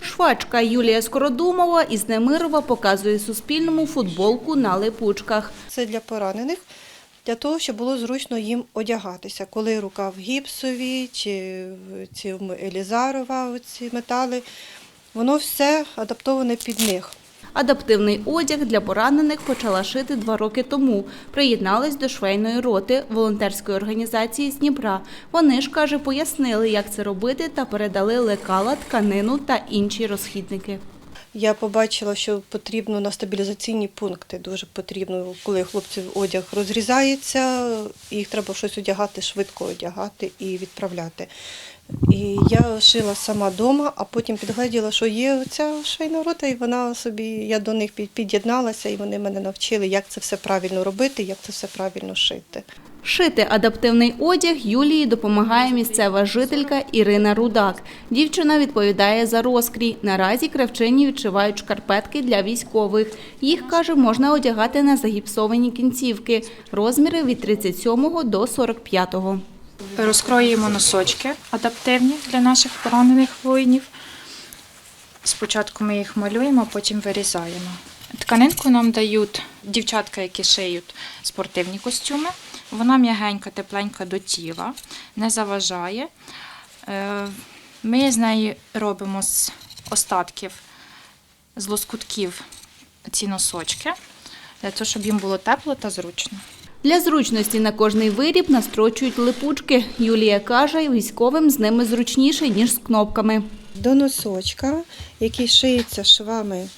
Швачка Юлія Скородумова із Немирова показує Суспільному футболку на липучках. Це для поранених, для того, щоб було зручно їм одягатися. Коли рука в гіпсові чи в ці Елізарова, ці метали, воно все адаптоване під них. Адаптивний одяг для поранених почала шити два роки тому. Приєдналась до швейної роти волонтерської організації з Дніпра. Вони ж, каже, пояснили, як це робити та передали лекала, тканину та інші розхідники. Я побачила, що потрібно на стабілізаційні пункти. Дуже потрібно, коли хлопців одяг розрізається, їх треба щось одягати, швидко одягати і відправляти. І я шила сама вдома, а потім підгледіла, що є ця швейна рота, і вона собі, я до них під- під'єдналася, і вони мене навчили, як це все правильно робити, як це все правильно шити. Шити адаптивний одяг Юлії допомагає місцева жителька Ірина Рудак. Дівчина відповідає за розкрій. Наразі кравчині відшивають шкарпетки для військових. Їх, каже, можна одягати на загіпсовані кінцівки. Розміри від 37 до 45. Розкроюємо носочки адаптивні для наших поранених воїнів. Спочатку ми їх малюємо, потім вирізаємо. Тканинку нам дають дівчатка, які шиють спортивні костюми. Вона м'ягенька, тепленька до тіла, не заважає. Е, Ми з неї робимо з остатків, з лоскутків ці носочки, для того, щоб їм було тепло та зручно. Для зручності на кожний виріб настрочують липучки. Юлія каже, військовим з ними зручніше, ніж з кнопками. До носочка, який шиється швами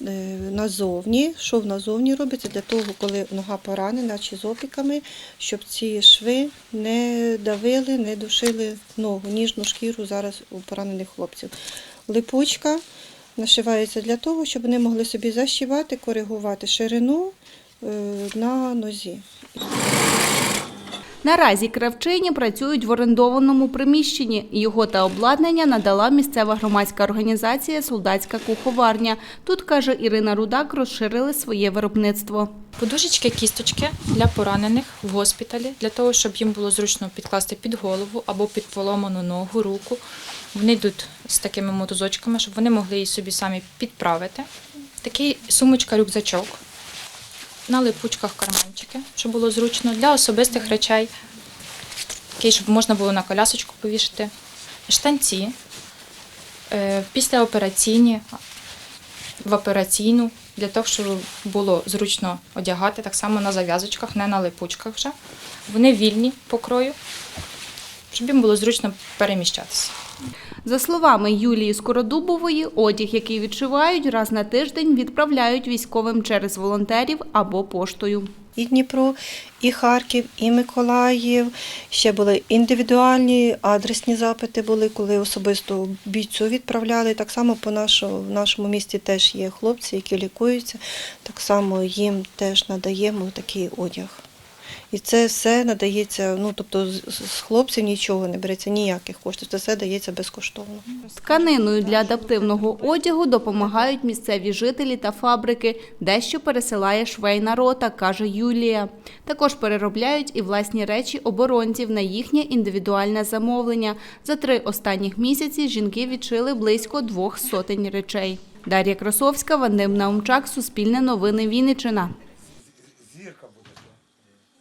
е, назовні. Шов назовні робиться для того, коли нога поранена чи з опіками, щоб ці шви не давили, не душили ногу, ніжну шкіру зараз у поранених хлопців. Липучка нашивається для того, щоб вони могли собі защівати, коригувати ширину на нозі. Наразі кравчині працюють в орендованому приміщенні. Його та обладнання надала місцева громадська організація Солдатська куховарня. Тут, каже Ірина Рудак, розширили своє виробництво. Подушечки, кісточки для поранених в госпіталі, для того, щоб їм було зручно підкласти під голову або під поломану ногу, руку. Вони йдуть з такими мотузочками, щоб вони могли її собі самі підправити. Такий сумочка-рюкзачок. На липучках карманчики, щоб було зручно для особистих речей, такий, щоб можна було на колясочку повішати. Штанці, е, післяопераційні, в операційну, для того, щоб було зручно одягати, так само на зав'язочках, не на липучках вже. Вони вільні по крою, щоб їм було зручно переміщатися. За словами Юлії Скородубової, одяг, який відшивають, раз на тиждень відправляють військовим через волонтерів або поштою. і Дніпро, і Харків, і Миколаїв. Ще були індивідуальні адресні запити були, коли особисто бійцю відправляли. Так само по нашому, в нашому місті теж є хлопці, які лікуються. Так само їм теж надаємо такий одяг. І це все надається, ну тобто з, хлопців нічого не береться, ніяких коштів. Це все дається безкоштовно. Тканиною для адаптивного одягу допомагають місцеві жителі та фабрики. Дещо пересилає швейна рота, каже Юлія. Також переробляють і власні речі оборонців на їхнє індивідуальне замовлення. За три останніх місяці жінки відшили близько двох сотень речей. Дар'я Красовська, Вадим Наумчак, Суспільне новини Вінниччина.